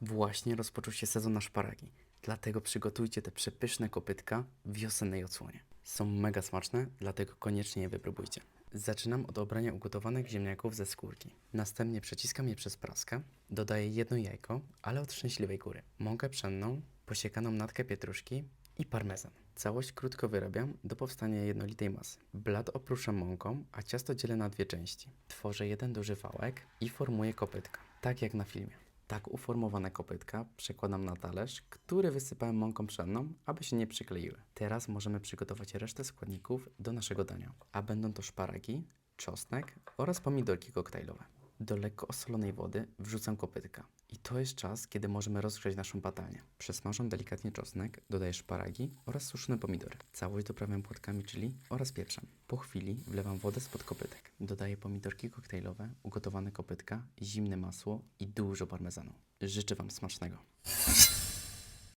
Właśnie rozpoczął się sezon na szparagi, dlatego przygotujcie te przepyszne kopytka w wiosennej odsłonie. Są mega smaczne, dlatego koniecznie je wypróbujcie. Zaczynam od obrania ugotowanych ziemniaków ze skórki. Następnie przeciskam je przez praskę, dodaję jedno jajko, ale od szczęśliwej góry, mąkę pszenną, posiekaną natkę pietruszki i parmezan. Całość krótko wyrabiam do powstania jednolitej masy. Blat opruszam mąką, a ciasto dzielę na dwie części. Tworzę jeden duży wałek i formuję kopytka, tak jak na filmie. Tak uformowane kopytka przekładam na talerz, który wysypałem mąką pszenną, aby się nie przykleiły. Teraz możemy przygotować resztę składników do naszego dania, a będą to szparagi, czosnek oraz pomidorki koktajlowe. Do lekko osolonej wody wrzucam kopytka. I to jest czas, kiedy możemy rozgrzać naszą patelnię. Przesmażam delikatnie czosnek, dodaję szparagi oraz suszone pomidory. Całość doprawiam płatkami chili oraz pieprzem. Po chwili wlewam wodę spod kopytek. Dodaję pomidorki koktajlowe, ugotowane kopytka, zimne masło i dużo parmezanu. Życzę Wam smacznego.